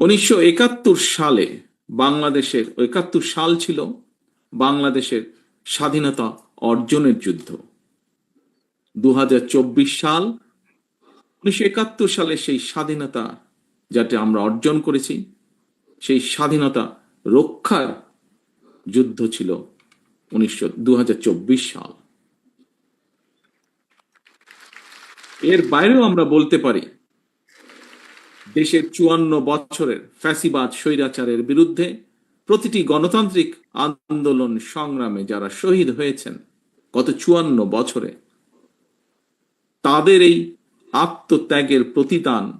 উনিশশো একাত্তর সালে বাংলাদেশের, একাত্তর সাল ছিল বাংলাদেশের স্বাধীনতা অর্জনের যুদ্ধ। দু হাজার চব্বিশ সাল, উনিশশো একাত্তর সালে সেই স্বাধীনতা যাতে আমরা অর্জন করেছি, সেই স্বাধীনতা রক্ষার যুদ্ধ ছিল উনিশশো সাল। এর বাইরেও আমরা বলতে পারি দেশের চুয়ান্ন বছরের ফ্যাসিবাদ স্বৈরাচারের বিরুদ্ধে প্রতিটি গণতান্ত্রিক আন্দোলন সংগ্রামে যারা শহীদ হয়েছেন গত চুয়ান্ন বছরে, তাদের এই আত্মত্যাগের প্রতিদান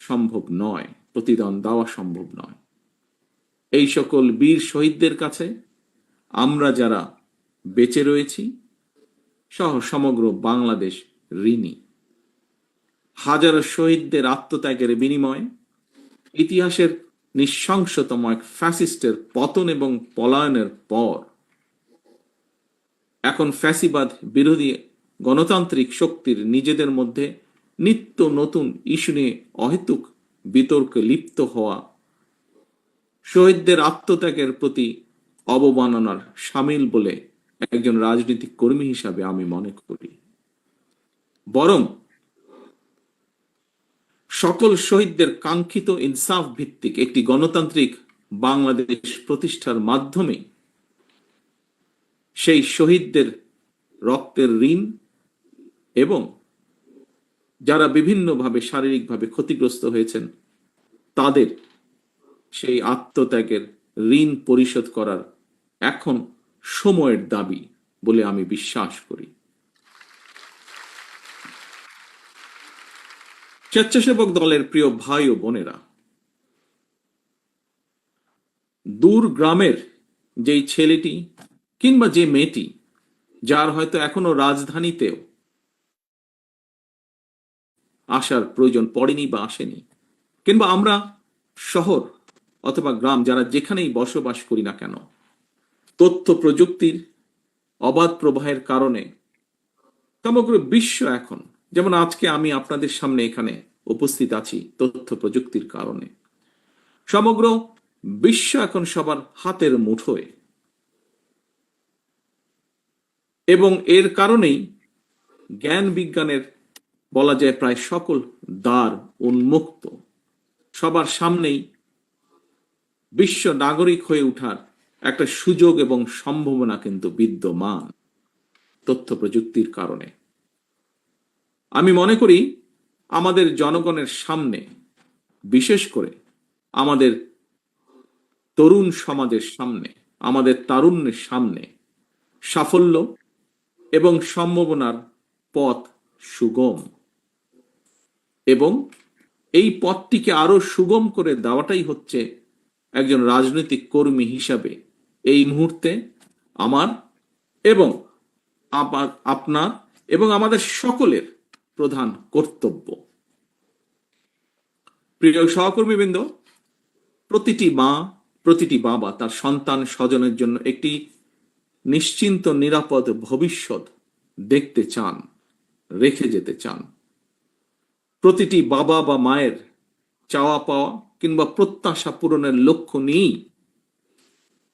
সম্ভব নয়, প্রতিদান দেওয়া সম্ভব নয়। এই সকল বীর শহীদদের কাছে আমরা যারা বেঁচে রয়েছি, সহ সমগ্র বাংলাদেশ ঋণী। হাজারো শহীদদের আত্মত্যাগের বিনিময়ে ইতিহাসের নিঃশংসতম এক ফ্যাসিস্টের পতন এবং পলায়নের পর এখন ফ্যাসিবাদ বিরোধী গণতান্ত্রিক শক্তির নিজেদের মধ্যে নিত্য নতুন ইস্যু নিয়ে অহেতুক বিতর্কে লিপ্ত হওয়া, শহীদদের আত্মত্যাগের প্রতি অবমাননার সামিল বলে একজন রাজনৈতিক কর্মী হিসাবে আমি মনে করি। বরং সকল শহীদদের কাঙ্ক্ষিত ইনসাফ ভিত্তিক একটি গণতান্ত্রিক বাংলাদেশ প্রতিষ্ঠার মাধ্যমে সেই শহীদদের রক্তের ঋণ এবং যারা বিভিন্নভাবে শারীরিকভাবে ক্ষতিগ্রস্ত হয়েছেন, তাদের সেই আত্মত্যাগের ঋণ পরিশোধ করার এখন সময়ের দাবি বলে আমি বিশ্বাস করি। স্বেচ্ছাসেবক দলের প্রিয় ভাই ও বোনেরা, দূর গ্রামের যেই ছেলেটি কিংবা যে মেয়েটি, যার হয়তো এখনও রাজধানীতেও আসার প্রয়োজন পড়েনি বা আসেনি, কিংবা আমরা শহর অথবা গ্রাম যারা যেখানেই বসবাস করি না কেন, তথ্য প্রযুক্তির অবাধ প্রবাহের কারণে সমগ্র বিশ্ব এখন যেমন আজকে আমি আপনাদের সামনে এখানে উপস্থিত আছি তথ্য প্রযুক্তির কারণে। সমগ্র বিশ্ব এখন সবার হাতের মুঠোয়। এবং এর কারণেই জ্ঞান বিজ্ঞানের বলা যায় প্রায় সকল দ্বার উন্মুক্ত। সবার সামনেই বিশ্ব নাগরিক হয়ে ওঠার একটা সুযোগ এবং সম্ভাবনা কিন্তু বিদ্যমান তথ্য প্রযুক্তির কারণে। আমি মনে করি আমাদের জনগণের সামনে, বিশেষ করে আমাদের তরুণ সমাজের সামনে, আমাদের তারুণ্যের সামনে সাফল্য এবং সম্ভাবনার পথ সুগম। এবং এই পথটিকে আরও সুগম করে দেওয়াটাই হচ্ছে একজন রাজনৈতিক কর্মী হিসাবে এই মুহূর্তে আমার এবং আপনার এবং আমাদের সকলের প্রধান কর্তব্য। প্রিয় সহকর্মীবৃন্দ, প্রতিটি মা, প্রতিটি বাবা তার সন্তান স্বজনের জন্য একটি নিশ্চিন্ত, নিরাপদ ভবিষ্যৎ দেখতে চান, রেখে যেতে চান। প্রতিটি বাবা বা মায়ের চাওয়া পাওয়া কিংবা প্রত্যাশা পূরণের লক্ষ্য নিয়েই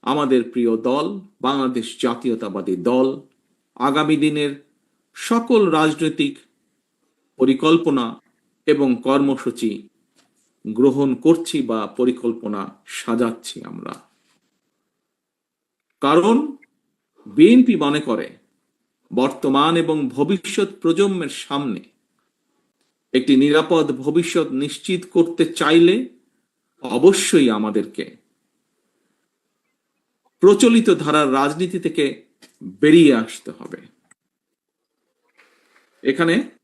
আমাদের প্রিয় দল, বাংলাদেশ জাতীয়তাবাদী দল, আগামী দিনের সকল রাজনৈতিক পরিকল্পনা এবং কর্মসূচি গ্রহণ করছি বা পরিকল্পনা সাজাচ্ছি আমরা। কারণ বিএনপি মনে করে, বর্তমান এবং ভবিষ্যৎ প্রজন্মের সামনে একটি নিরাপদ ভবিষ্যৎ নিশ্চিত করতে চাইলে অবশ্যই আমাদেরকে প্রচলিত ধারার রাজনীতি থেকে বেরিয়ে আসতে হবে। এখানে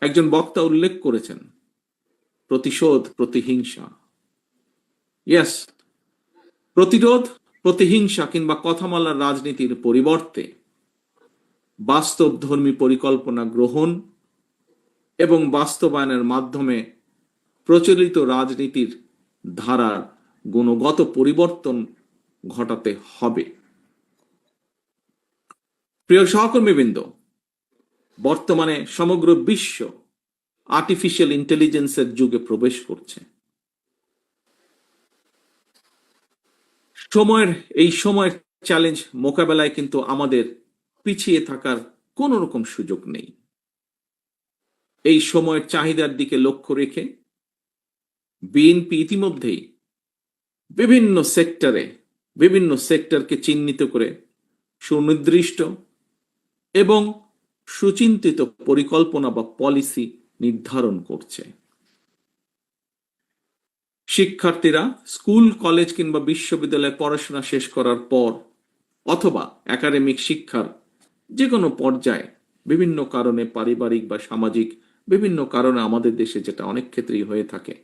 একজন বক্তা উল্লেখ করেছেন, প্রতিশোধ, প্রতিহিংসা। ইয়েস প্রতিরোধ, প্রতিহিংসা কিংবা কথামালার রাজনীতির পরিবর্তে বাস্তব ধর্মী পরিকল্পনা গ্রহণ এবং বাস্তবায়নের মাধ্যমে প্রচলিত রাজনীতির ধারার গুণগত পরিবর্তন ঘটাতে হবে। প্রিয় সহকর্মীবৃন্দ বর্তমানে সমগ্র বিশ্ব আর্টিফিশিয়াল ইন্টেলিজেন্সের যুগে প্রবেশ করছে। সময়ের, এই সময়ের চ্যালেঞ্জ মোকাবেলায় কিন্তু আমাদের পিছিয়ে থাকার কোন রকম সুযোগ নেই। এই সময়ের চাহিদার দিকে লক্ষ্য রেখে বিএনপি ইতিমধ্যেই বিভিন্ন সেক্টরে বিভিন্ন সেক্টরকে চিহ্নিত করে সুনির্দিষ্ট এবং সুচিন্তিত পরিকল্পনা বা পলিসি নির্ধারণ করছে। শিক্ষার্থীরা স্কুল কলেজ কিংবা বিশ্ববিদ্যালয়ে পড়াশোনা শেষ করার পর অথবা একাডেমিক শিক্ষার যে কোনো পর্যায়ে বিভিন্ন কারণে পারিবারিক বা সামাজিক বিভিন্ন কারণে আমাদের দেশে যেটা অনেক ক্ষেত্রেই হয়ে থাকে,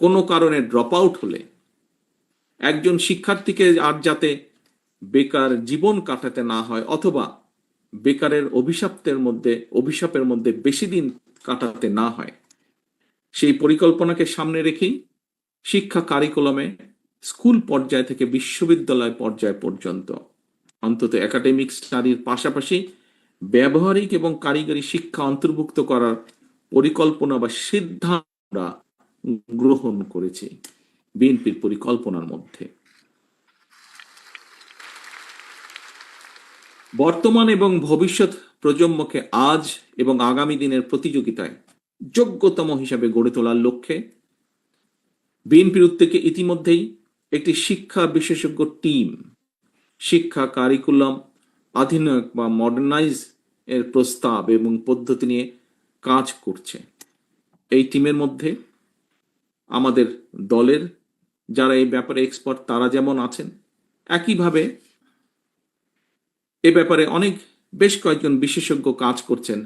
কোনো কারণে ড্রপ আউট হলে একজন শিক্ষার্থীকে আর যাতে বেকার জীবন কাটাতে না হয় অথবা বেকারের অভিশাপ্তের মধ্যে, অভিশাপের মধ্যে বেশি দিন কাটাতে না হয়। সেই পরিকল্পনাকে সামনে রেখেই শিক্ষা কারিকুলামে স্কুল পর্যায় থেকে বিশ্ববিদ্যালয় পর্যায় পর্যন্ত, অন্তত একাডেমিক স্টাডির পাশাপাশি ব্যবহারিক এবং কারিগরি শিক্ষা অন্তর্ভুক্ত করার পরিকল্পনা বা সিদ্ধান্ত গ্রহণ করেছি বিএনপির পরিকল্পনার মধ্যে। বর্তমান এবং ভবিষ্যৎ প্রজন্মকে আজ এবং আগামী দিনের প্রতিযোগিতায় যোগ্যতম হিসাবে গড়ে তোলার লক্ষ্যে বিএনপির উদ্যোগে ইতিমধ্যেই একটি শিক্ষা বিশেষজ্ঞ টিম, শিক্ষা কারিকুলাম আধুনিক বা মডার্নাইজ এর প্রস্তাব এবং পদ্ধতি নিয়ে কাজ করছে। এই টিমের মধ্যে আমাদের দলের যারা এই ব্যাপারে এক্সপার্ট তারা যেমন আছেন, একইভাবে এ ব্যাপারে অনেক, বেশ কয়েকজন বিশেষজ্ঞ কাজ করছেন,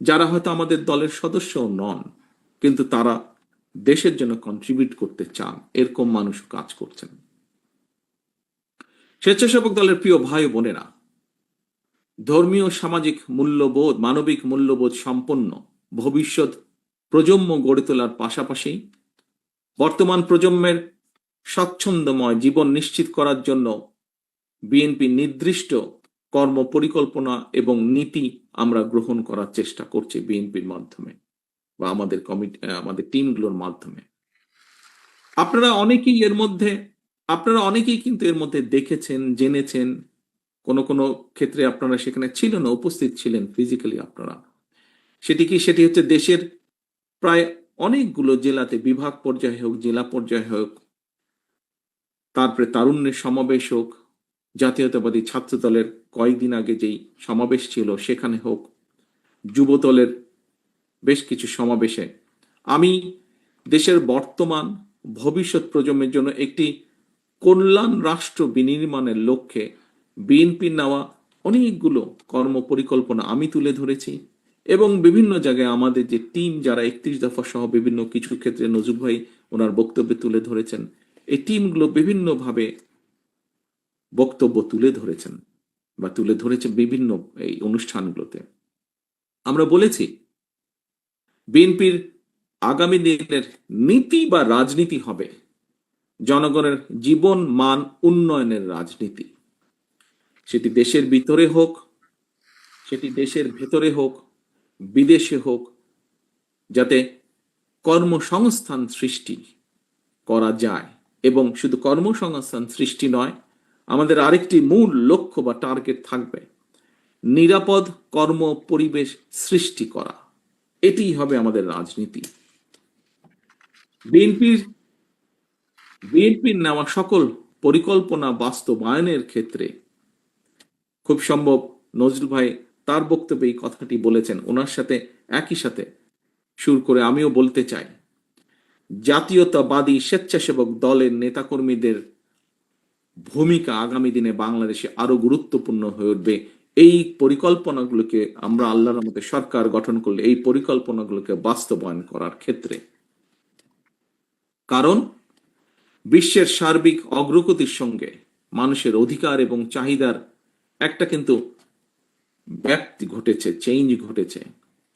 যারা হয়তো আমাদের দলের সদস্যও নন, কিন্তু তারা দেশের জন্য কন্ট্রিবিউট করতে চান, এরকম মানুষ কাজ করছেন। স্বেচ্ছাসেবক দলের প্রিয় ভাই বোনেরা, ধর্মীয়, সামাজিক মূল্যবোধ, মানবিক মূল্যবোধ সম্পন্ন ভবিষ্যৎ প্রজন্ম গড়ে তোলার পাশাপাশি বর্তমান প্রজন্মের স্বচ্ছন্দময় জীবন নিশ্চিত করার জন্য বিএনপি নির্দিষ্ট কর্ম পরিকল্পনা এবং নীতি আমরা গ্রহণ করার চেষ্টা করছি বিএনপির মাধ্যমে বা আমাদের কমিটি আমাদের টিমগুলোর মাধ্যমে। আপনারা অনেকেই এর মধ্যে, আপনারা অনেকেই কিন্তু এর মধ্যে দেখেছেন, জেনেছেন, কোনো কোনো ক্ষেত্রে আপনারা সেখানে ছিলেন না, উপস্থিত ছিলেন ফিজিক্যালি আপনারা। সেটি কি, সেটি হচ্ছে দেশের প্রায় অনেকগুলো জেলাতে, বিভাগ পর্যায়ে হোক, জেলা পর্যায়ে হোক, তারপরে তারুণ্যের সমাবেশ হোক জাতীয়তাবাদী ছাত্র দলের কয়েকদিন আগে যেই সমাবেশ ছিল, সেখানে হোক, যুবদলের বেশ কিছু সমাবেশে, আমি দেশের বর্তমান ভবিষ্যৎ প্রজন্মের জন্য একটি কল্যাণ রাষ্ট্র বিনির্মাণের লক্ষ্যে বিএনপি নেওয়া অনেকগুলো কর্ম পরিকল্পনা আমি তুলে ধরেছি এবং বিভিন্ন জায়গায় আমাদের যে টিম যারা একত্রিশ দফা সহ বিভিন্ন কিছু ক্ষেত্রে নজরুল ভাই ওনার বক্তব্যে তুলে ধরেছেন, এই টিমগুলো বিভিন্নভাবে বক্তব্য তুলে ধরেছেন বা তুলে ধরেছে বিভিন্ন এই অনুষ্ঠানগুলোতে। আমরা বলেছি, বিএনপির আগামী দিনের নীতি বা রাজনীতি হবে জনগণের জীবন মান উন্নয়নের রাজনীতি। সেটি দেশের ভিতরে হোক, সেটি দেশের ভেতরে হোক, বিদেশে হোক, যাতে কর্মসংস্থান সৃষ্টি করা যায়। এবং শুধু কর্মসংস্থান সৃষ্টি নয় আমাদের আরেকটি মূল লক্ষ্য বা টার্গেট থাকবে। নিরাপদ কর্ম পরিবেশ সৃষ্টি করা। এটিই হবে আমাদের রাজনীতি। বিএনপির বিএনপির নেওয়া সকল পরিকল্পনা বাস্তবায়নের ক্ষেত্রে খুব সম্ভব নজরুল ভাই তার বক্তব্যে এই কথাটি বলেছেন। ওনার সাথে একই সাথে সুর করে আমিও বলতে চাই। জাতীয়তাবাদী স্বেচ্ছাসেবক দলের নেতাকর্মীদের ভূমিকা আগামী দিনে বাংলাদেশে আরও গুরুত্বপূর্ণ হয়ে উঠবে। এই পরিকল্পনাগুলোকে আমরা আল্লাহর মতে সরকার গঠন করলে এই পরিকল্পনাগুলোকে বাস্তবায়ন করার ক্ষেত্রে। কারণ, বিশ্বের সার্বিক অগ্রগতির সঙ্গে মানুষের অধিকার এবং চাহিদার একটা কিন্তু ব্যাপ্তি ঘটেছে চেঞ্জ ঘটেছে।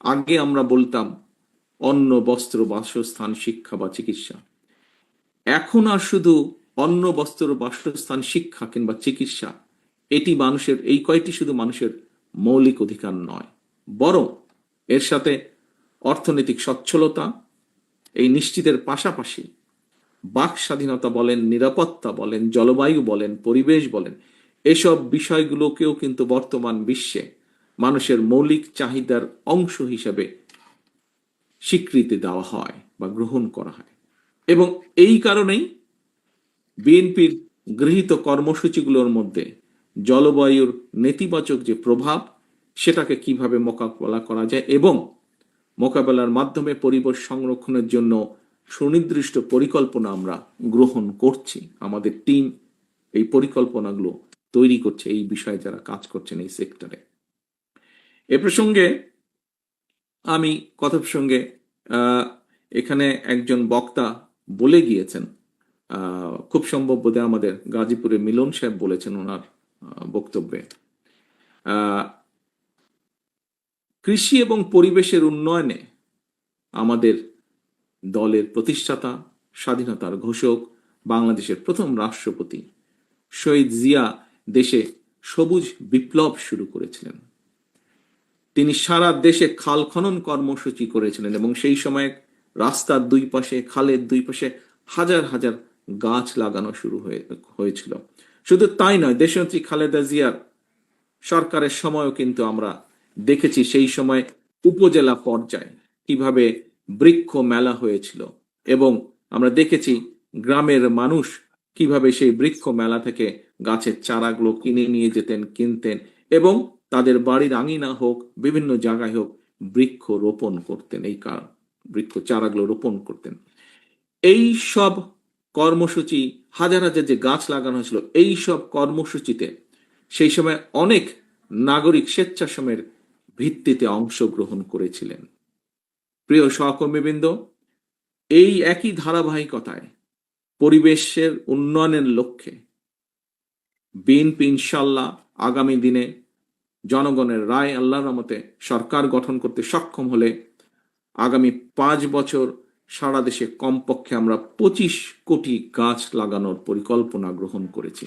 আগে আমরা বলতাম, অন্ন, বস্ত্র, বাসস্থান, শিক্ষা বা চিকিৎসা। এখন আর শুধু অন্ন বস্ত্র, বাসস্থান, শিক্ষা কিংবা চিকিৎসা, এটি মানুষের, এই কয়টি শুধু মানুষের মৌলিক অধিকার নয়, বরং এর সাথে অর্থনৈতিক সচ্ছলতা, এই নিশ্চিতের পাশাপাশি বাক স্বাধীনতা বলেন, নিরাপত্তা বলেন, জলবায়ু বলেন, পরিবেশ বলেন, এসব বিষয়গুলোকেও কিন্তু বর্তমান বিশ্বে মানুষের মৌলিক চাহিদার অংশ হিসেবে স্বীকৃতি দেওয়া হয় বা গ্রহণ করা হয়। এবং এই কারণেই বিএনপির গৃহীত কর্মসূচিগুলোর মধ্যে জলবায়ুর নেতিবাচক যে প্রভাব, সেটাকে কীভাবে মোকাবেলা করা যায় এবং মোকাবেলার মাধ্যমে পরিবেশ সংরক্ষণের জন্য সুনির্দিষ্ট পরিকল্পনা আমরা গ্রহণ করছি। আমাদের টিম এই পরিকল্পনাগুলো তৈরি করছে, এই বিষয়ে যারা কাজ করছেন এই সেক্টরে। এ প্রসঙ্গে আমি কথা প্রসঙ্গে এখানে একজন বক্তা বলে গিয়েছেন। খুব সম্ভব বোধহয় আমাদের গাজীপুরে মিলন সাহেব বলেছেন ওনার বক্তব্যে। কৃষি এবং পরিবেশের উন্নয়নে আমাদের দলের প্রতিষ্ঠাতা, স্বাধীনতার ঘোষক, বাংলাদেশের প্রথম রাষ্ট্রপতি শহীদ জিয়া দেশে সবুজ বিপ্লব শুরু করেছিলেন। তিনি সারা দেশে খাল খনন কর্মসূচি করেছিলেন এবং সেই সময় রাস্তার দুই পাশে, খালের দুই পাশে হাজার হাজার গাছ লাগানো শুরু হয়ে, হয়েছিল। শুধু তাই নয়, দেশনেত্রী খালেদা জিয়ার সরকারের সময়ও কিন্তু আমরা দেখেছি সেই সময় উপজেলা পর্যায়ে কীভাবে বৃক্ষ মেলা হয়েছিল এবং আমরা দেখেছি গ্রামের মানুষ কীভাবে সেই বৃক্ষ মেলা থেকে গাছের চারাগুলো কিনে নিয়ে যেতেন, কিনতেন এবং তাদের বাড়ির আঙিনা হোক, বিভিন্ন জায়গায় হোক বৃক্ষ রোপণ করতেন, এই কারণ বৃক্ষ চারাগুলো রোপণ করতেন। এই সব কর্মসূচি, হাজার হাজার যে গাছ লাগানো হয়েছিল এই সব কর্মসূচিতে সেই সময় অনেক নাগরিক স্বেচ্ছাশ্রমের ভিত্তিতে অংশগ্রহণ করেছিলেন। প্রিয় সহকর্মীবৃন্দ, এই একই ধারাবাহিকতায় পরিবেশের উন্নয়নের লক্ষ্যে বিএনপি ইনশাল্লাহ আগামী দিনে জনগণের রায় আল্লাহর রহমতে সরকার গঠন করতে সক্ষম হলে আগামী পাঁচ বছর সারা দেশে কমপক্ষে আমরা পঁচিশ কোটি গাছ লাগানোর পরিকল্পনা গ্রহণ করেছি।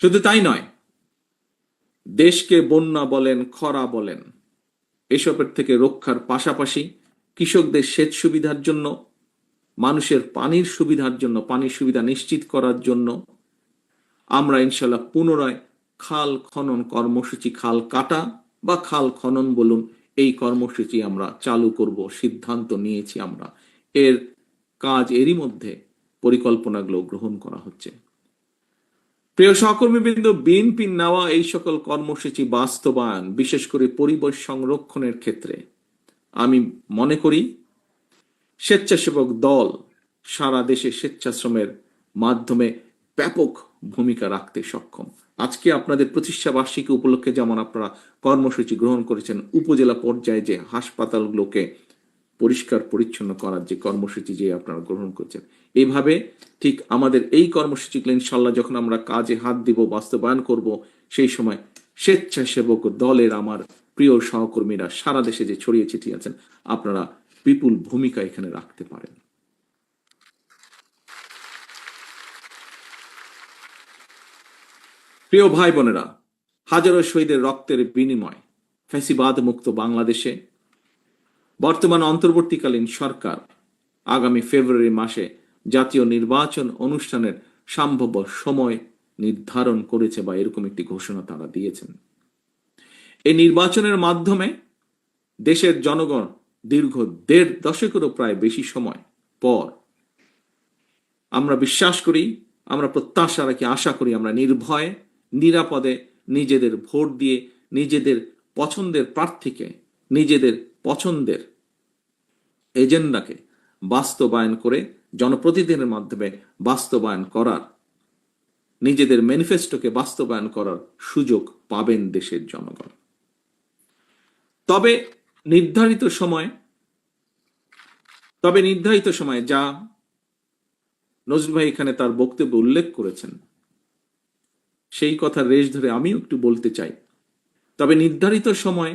শুধু তাই নয়, দেশকে বন্যা বলেন, খরা বলেন, এসবের থেকে রক্ষার পাশাপাশি কৃষকদের সেচ সুবিধার জন্য, মানুষের পানির সুবিধার জন্য, পানির সুবিধা নিশ্চিত করার জন্য আমরা ইনশাল্লাহ পুনরায় খাল খনন কর্মসূচি, খাল কাটা বা খাল খনন বলুন এই কর্মসূচি আমরা চালু করব, সিদ্ধান্ত নিয়েছি আমরা। এর কাজ এরই মধ্যে পরিকল্পনাগুলো গ্রহণ করা হচ্ছে। প্রিয় সহকর্মীবৃন্দ বিএনপি নেওয়া এই সকল কর্মসূচি বাস্তবায়ন, বিশেষ করে পরিবেশ সংরক্ষণের ক্ষেত্রে, আমি মনে করি স্বেচ্ছাসেবক দল সারা দেশে স্বেচ্ছাশ্রমের মাধ্যমে ব্যাপক ভূমিকা রাখতে সক্ষম। আজকে আপনাদের প্রতিষ্ঠা বার্ষিকী উপলক্ষে যেমন আপনারা কর্মসূচি গ্রহণ করেছেন, উপজেলা পর্যায়ে যে হাসপাতালগুলোকে পরিষ্কার পরিচ্ছন্ন করার যে কর্মসূচি যে আপনারা গ্রহণ করছেন এইভাবে ঠিক আমাদের এই কর্মসূচিগুলো ইনশাল্লাহ যখন আমরা কাজে হাত দিব, বাস্তবায়ন করব, সেই সময় স্বেচ্ছাসেবক দলের আমার প্রিয় সহকর্মীরা সারা দেশে যে ছড়িয়ে ছিটিয়ে আছেন, আপনারা বিপুল ভূমিকা এখানে রাখতে পারেন। প্রিয় ভাই বোনেরা হাজারো শহীদের রক্তের বিনিময়, ফ্যাসিবাদ মুক্ত বাংলাদেশে। বর্তমান অন্তর্বর্তীকালীন সরকার আগামী ফেব্রুয়ারি মাসে জাতীয় নির্বাচন অনুষ্ঠানের সম্ভাব্য সময় নির্ধারণ করেছে বা এরকম একটি ঘোষণা তারা দিয়েছেন। এই নির্বাচনের মাধ্যমে দেশের জনগণ দীর্ঘ দেড় দশকেরও প্রায় বেশি সময় পর আমরা বিশ্বাস করি, আমরা প্রত্যাশা রাখি, আশা করি, আমরা নির্ভয়ে নিরাপদে নিজেদের ভোট দিয়ে নিজেদের পছন্দের প্রার্থীকে নিজেদের পছন্দের এজেন্ডাকে বাস্তবায়ন করে জনপ্রতিনিধিদের মাধ্যমে বাস্তবায়ন করার, নিজেদের ম্যানিফেস্টোকে বাস্তবায়ন করার সুযোগ পাবেন দেশের জনগণ। তবে নির্ধারিত সময়, তবে নির্ধারিত সময় যা নজরুল ভাই এখানে তার বক্তব্যে উল্লেখ করেছেন সেই কথা রেশ ধরে আমিও একটু বলতে চাই। তবে নির্ধারিত সময়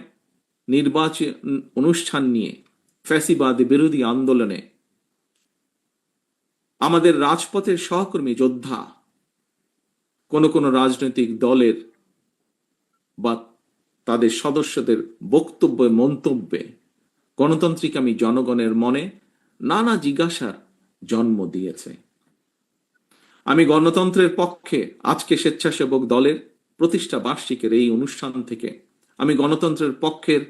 নির্বাচন অনুষ্ঠান নিয়ে ফ্যাসিবাদ বিরোধী আন্দোলনে আমাদের রাজপথের সহকর্মী যোদ্ধা কোন কোন রাজনৈতিক দলের বা তাদের সদস্যদের বক্তব্য, মন্তব্যে গণতান্ত্রিক আমি জনগণের মনে নানা জিজ্ঞাসার জন্ম দিয়েছে। আমি গণতন্ত্রের পক্ষে আজকে স্বেচ্ছাসেবক দলের প্রতিষ্ঠা বার্ষিকের এই অনুষ্ঠান থেকে, আমি গণতন্ত্রের পক্ষের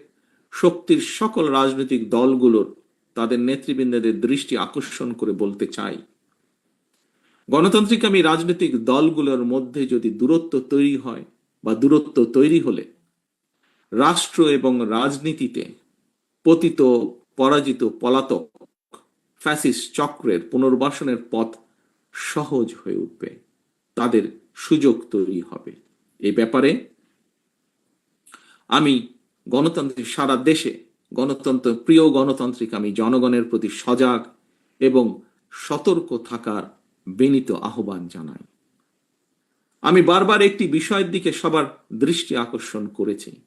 শক্তির সকল রাজনৈতিক দলগুলোর, তাদের নেতৃবৃন্দদের দৃষ্টি আকর্ষণ করে বলতে চাই। গণতান্ত্রিক আমি রাজনৈতিক দলগুলোর মধ্যে যদি দূরত্ব তৈরি হয় বা দূরত্ব তৈরি হলে, রাষ্ট্র এবং রাজনীতিতে পতিত, পরাজিত পলাতক ফ্যাসিস চক্রের পুনর্বাসনের পথ সহজ হয়ে উঠবে। তাদের সুযোগ তৈরি হবে। এই ব্যাপারে আমি গণতান্ত্রিক, সারা দেশে গণতন্ত্র, প্রিয় গণতান্ত্রিক, আমি জনগণের প্রতি সজাগ এবং সতর্ক থাকার বিনীত আহ্বান জানাই। আমি বারবার একটি বিষয়ের দিকে সবার দৃষ্টি আকর্ষণ করেছি।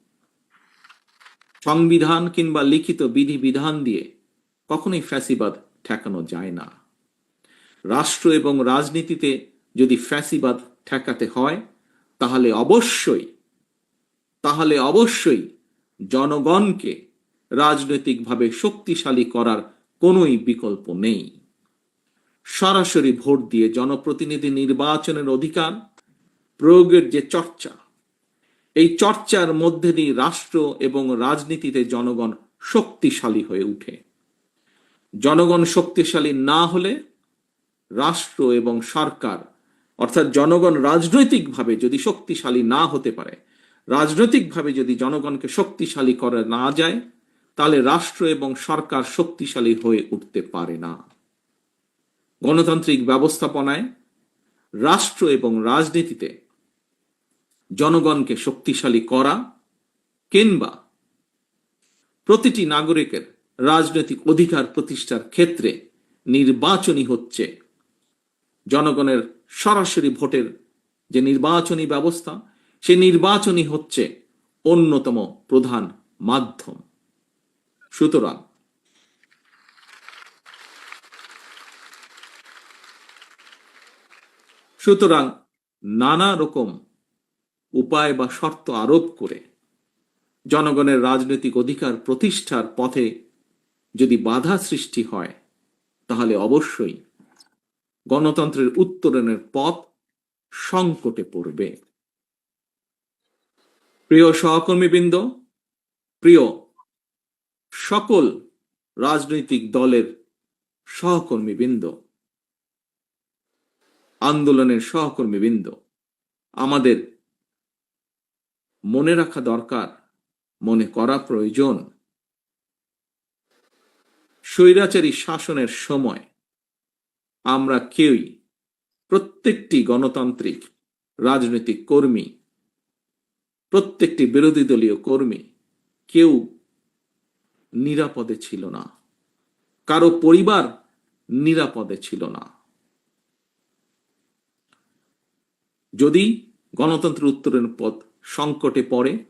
সংবিধান কিংবা লিখিত বিধি বিধান দিয়ে কখনোই ফ্যাসিবাদ ঠেকানো যায় না। রাষ্ট্র এবং রাজনীতিতে যদি ফ্যাসিবাদ ঠেকাতে হয়, তাহলে অবশ্যই তাহলে অবশ্যই জনগণকে রাজনৈতিকভাবে শক্তিশালী করার কোনোই বিকল্প নেই। সরাসরি ভোট দিয়ে জনপ্রতিনিধি নির্বাচনের অধিকার, প্রয়োগের যে চর্চা, এই চর্চার মধ্যে দিয়ে রাষ্ট্র এবং রাজনীতিতে জনগণ শক্তিশালী হয়ে উঠে। জনগণ শক্তিশালী না হলে রাষ্ট্র এবং সরকার, অর্থাৎ জনগণ রাজনৈতিকভাবে যদি শক্তিশালী না হতে পারে, রাজনৈতিকভাবে যদি জনগণকে শক্তিশালী করা না যায়, তাহলে রাষ্ট্র এবং সরকার শক্তিশালী হয়ে উঠতে পারে না। গণতান্ত্রিক ব্যবস্থাপনায় রাষ্ট্র এবং রাজনীতিতে জনগণকে শক্তিশালী করা কিংবা প্রতিটি নাগরিকের রাজনৈতিক অধিকার প্রতিষ্ঠার ক্ষেত্রে নির্বাচনী হচ্ছে জনগণের সরাসরি ভোটের যে নির্বাচনী ব্যবস্থা সে নির্বাচনী হচ্ছে অন্যতম প্রধান মাধ্যম। সুতরাং সুতরাং নানা রকম উপায় বা শর্ত আরোপ করে জনগণের রাজনৈতিক অধিকার প্রতিষ্ঠার পথে যদি বাধা সৃষ্টি হয়, তাহলে অবশ্যই গণতন্ত্রের উত্তরণের পথ সংকটে পড়বে। প্রিয় সহকর্মীবৃন্দ, প্রিয় সকল রাজনৈতিক দলের সহকর্মীবৃন্দ, আন্দোলনের সহকর্মীবৃন্দ, আমাদের মনে রাখা দরকার, মনে করা প্রয়োজন। স্বৈরাচারী শাসনের সময় আমরা কেউই, প্রত্যেকটি গণতান্ত্রিক, রাজনৈতিক কর্মী, প্রত্যেকটি বিরোধী দলীয় কর্মী কেউ নিরাপদে ছিল না। কারও পরিবার নিরাপদে ছিল না। যদি গণতন্ত্র উত্তরের পথ সংকটে পড়ে,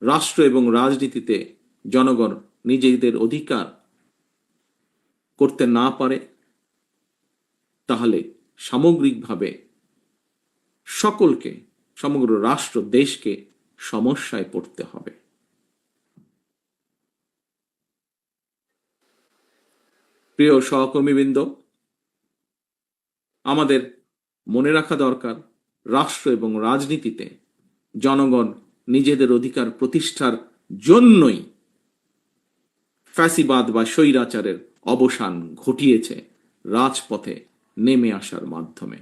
রাষ্ট্র এবং রাজনীতিতে জনগণ নিজেদের অধিকার করতে না পারে, তাহলে সামগ্রিকভাবে সকলকে, সমগ্র রাষ্ট্র, দেশকে সমস্যায় পড়তে হবে। প্রিয় সহকর্মীবৃন্দ, আমাদের মনে রাখা দরকার, রাষ্ট্র এবং রাজনীতিতে জনগণ নিজেদের অধিকার প্রতিষ্ঠার জন্যই ফ্যাসিবাদ বা স্বৈরাচারের অবসান ঘটিয়েছে রাজপথে নেমে আসার মাধ্যমে।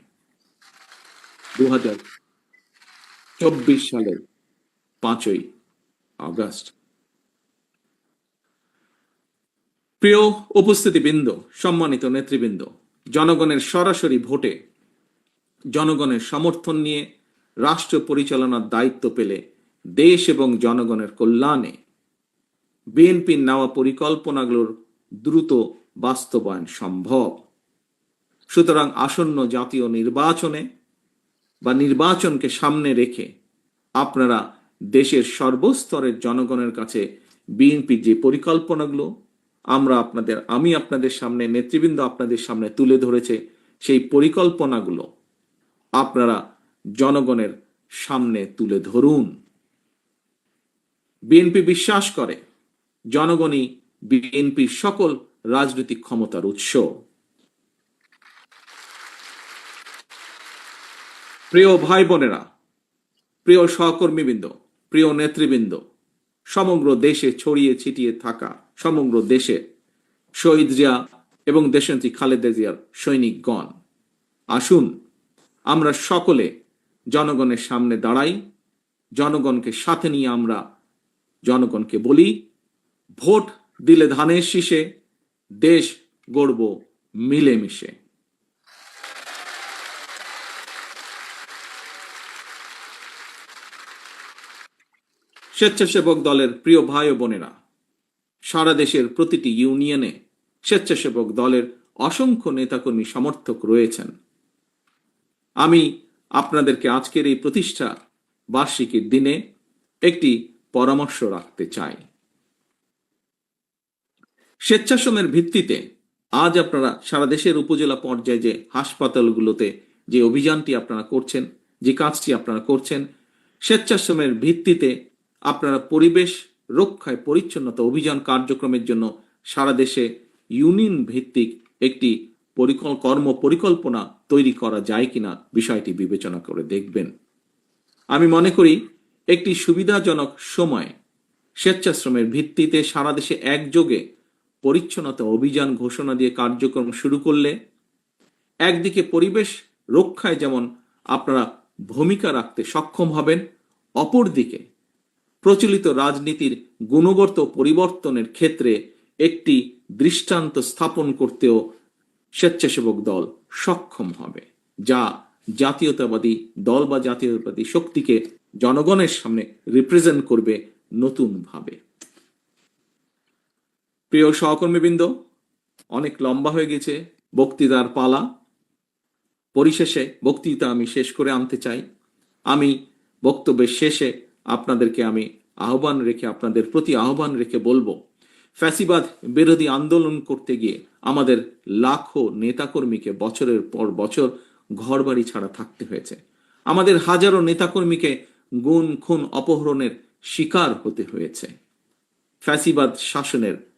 দু হাজার চব্বিশ সালের পাঁচই আগস্ট। প্রিয় উপস্থিতিবৃন্দ, সম্মানিত নেতৃবৃন্দ, জনগণের সরাসরি ভোটে জনগণের সমর্থন নিয়ে রাষ্ট্র পরিচালনার দায়িত্ব পেলে দেশ এবং জনগণের কল্যাণে বিএনপির নেওয়া পরিকল্পনাগুলোর দ্রুত বাস্তবায়ন সম্ভব। সুতরাং আসন্ন জাতীয় নির্বাচনে বা নির্বাচনকে সামনে রেখে আপনারা দেশের সর্বস্তরের জনগণের কাছে বিএনপির যে পরিকল্পনাগুলো আমরা আপনাদের, আমি আপনাদের সামনে, নেতৃবৃন্দ আপনাদের সামনে তুলে ধরেছে, সেই পরিকল্পনাগুলো আপনারা জনগণের সামনে তুলে ধরুন। বিএনপি বিশ্বাস করে, জনগণই বিএনপির সকল রাজনৈতিক ক্ষমতার উৎস। প্রিয় ভাই বোনেরা প্রিয় সহকর্মীবৃন্দ, প্রিয় নেতৃবৃন্দ, সমগ্র দেশে ছড়িয়ে ছিটিয়ে থাকা, সমগ্র দেশে শহীদ জিয়া এবং দেশনেত্রী খালেদা জিয়ার সৈনিকগণ, আসুন আমরা সকলে জনগণের সামনে দাঁড়াই, জনগণকে সাথে নিয়ে আমরা জনগণকে বলি, ভোট দিলে ধানের শীষে, দেশ গড়ব মিলেমিশে। স্বেচ্ছাসেবক দলের প্রিয় ভাই ও বোনেরা, সারা দেশের প্রতিটি ইউনিয়নে স্বেচ্ছাসেবক দলের অসংখ্য নেতাকর্মী সমর্থক রয়েছেন। আমি আপনাদেরকে আজকের এই প্রতিষ্ঠা বার্ষিকীর দিনে একটি পরামর্শ রাখতে চাই। স্বেচ্ছাশ্রমের ভিত্তিতে আজ আপনারা সারা দেশের উপজেলা পর্যায়ে যে হাসপাতালগুলোতে যে অভিযানটি আপনারা করছেন, যে কাজটি আপনারা করছেন স্বেচ্ছাশ্রমের ভিত্তিতে আপনারা পরিবেশ রক্ষায় পরিচ্ছন্নতা অভিযান কার্যক্রমের জন্য সারা দেশে ইউনিয়ন ভিত্তিক একটি পরিকল, কর্ম পরিকল্পনা তৈরি করা যায় কিনা বিষয়টি বিবেচনা করে দেখবেন। আমি মনে করি একটি সুবিধাজনক সময় স্বেচ্ছাশ্রমের ভিত্তিতে সারা দেশে একযোগে পরিচ্ছন্নতা অভিযান ঘোষণা দিয়ে কার্যক্রম শুরু করলে একদিকে পরিবেশ রক্ষায় যেমন আপনারা ভূমিকা রাখতে সক্ষম হবেন, অপরদিকে প্রচলিত রাজনীতির গুণগত পরিবর্তনের ক্ষেত্রে একটি দৃষ্টান্ত স্থাপন করতেও স্বেচ্ছাসেবক দল সক্ষম হবে, যা জাতীয়তাবাদী দল বা জাতীয়তাবাদী শক্তিকে জনগণের সামনে রিপ্রেজেন্ট করবে নতুনভাবে। প্রিয় সহকর্মীবৃন্দ, অনেক লম্বা হয়ে গেছে বক্তৃতার পালা। পরিশেষে বক্তৃতা আমি শেষ করে আনতে চাই। আমি বক্তব্যের শেষে আপনাদেরকে আমি আহ্বান রেখে, আপনাদের প্রতি আহ্বান রেখে বলব, ফ্যাসিবাদ বিরোধী আন্দোলন করতে গিয়ে আমাদের লাখো নেতাকর্মীকে বছরের পর বছর ঘরবাড়ি ছাড়া থাকতে হয়েছে। আমাদের হাজারো নেতাকর্মীকে গুণ, খুন, অপহরণের শিকার হতে হয়েছে। ফ্যাসিবাদ শাসনের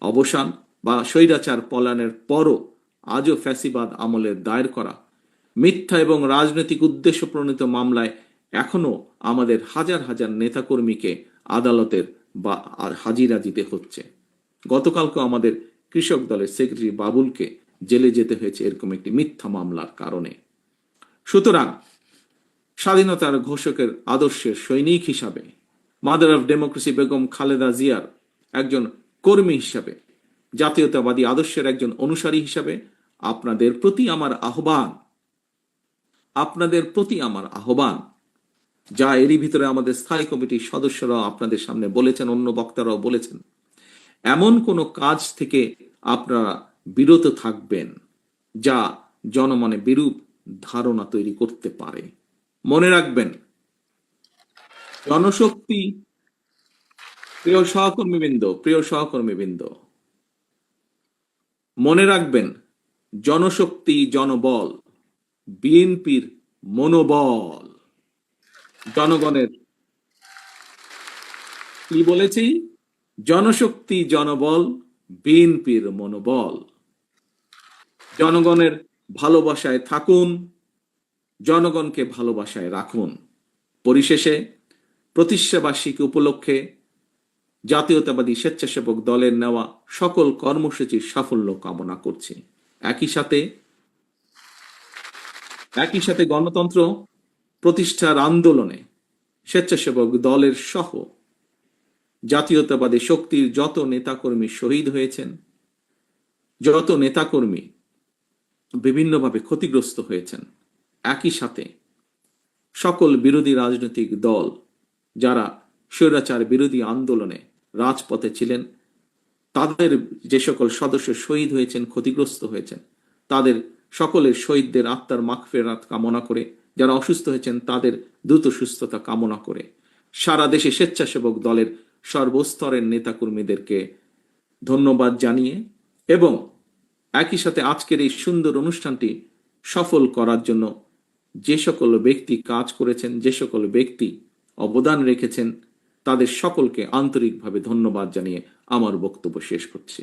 অবসান বা স্বৈরাচার পলায়নের পরও আজও ফ্যাসিবাদ আমলের দায়ের করা। মিথ্যা এবং রাজনৈতিক উদ্দেশ্য প্রণীত মামলায় এখনও আমাদের হাজার হাজার নেতাকর্মীকে আদালতের বা আর হাজিরা দিতে হচ্ছে। গতকালকে আমাদের কৃষক দলের সেক্রেটারি বাবুলকে জেলে যেতে হয়েছে এরকম একটি মিথ্যা মামলার কারণে। সুতরাং স্বাধীনতার ঘোষকের আদর্শের সৈনিক হিসাবে mother of democracy Begum Khaleda জিয়ার একজন কর্মী হিসাবে, জাতীয়তাবাদী আদর্শের একজন অনুসারী হিসাবে আপনাদের প্রতি আমার আহ্বান। আপনাদের প্রতি আমার আহ্বান। যা এরই ভিতরে আমাদের স্থায়ী কমিটির সদস্যরা আপনাদের সামনে বলেছেন, অন্য বক্তারাও বলেছেন। এমন কোনো কাজ থেকে আপনারা বিরত থাকবেন যা জনমনে বিরূপ ধারণা তৈরি করতে পারে। মনে রাখবেন, জনশক্তি প্রিয় সহকর্মীবৃন্দ প্রিয় সহকর্মীবৃন্দ, মনে রাখবেন, জনশক্তি জনবল, বিএনপির মনোবল। জনগণের কি বলেছি? জনশক্তি জনবল, বিএনপির মনোবল। জনগণের ভালোবাসায় থাকুন, জনগণকে ভালোবাসায় রাখুন। পরিশেষে, প্রতিষ্ঠাবার্ষিকী উপলক্ষে জাতীয়তাবাদী স্বেচ্ছাসেবক দলের নেওয়া সকল কর্মসূচির সাফল্য কামনা করছি। একই সাথে একই সাথে গণতন্ত্র প্রতিষ্ঠার আন্দোলনে স্বেচ্ছাসেবক দলের সহ জাতীয়তাবাদী শক্তির যত নেতাকর্মী শহীদ হয়েছেন, যত নেতাকর্মী বিভিন্নভাবে ক্ষতিগ্রস্ত হয়েছেন, একই সাথে সকল বিরোধী রাজনৈতিক দল যারা স্বৈরাচার বিরোধী আন্দোলনে রাজপথে ছিলেন। তাদের যে সকল সদস্য শহীদ হয়েছেন, ক্ষতিগ্রস্ত হয়েছেন, তাদের সকলের শহীদদের আত্মার মাগফেরাত কামনা করে, যারা অসুস্থ হয়েছেন, তাদের দ্রুত সুস্থতা কামনা করে। সারা দেশে স্বেচ্ছাসেবক দলের সর্বস্তরের নেতাকর্মীদেরকে ধন্যবাদ জানিয়ে এবং একই সাথে আজকের এই সুন্দর অনুষ্ঠানটি সফল করার জন্য যে সকল ব্যক্তি কাজ করেছেন, যে সকল ব্যক্তি অবদান রেখেছেন তাদের সকলকে আন্তরিকভাবে ধন্যবাদ জানিয়ে আমার বক্তব্য শেষ করছি।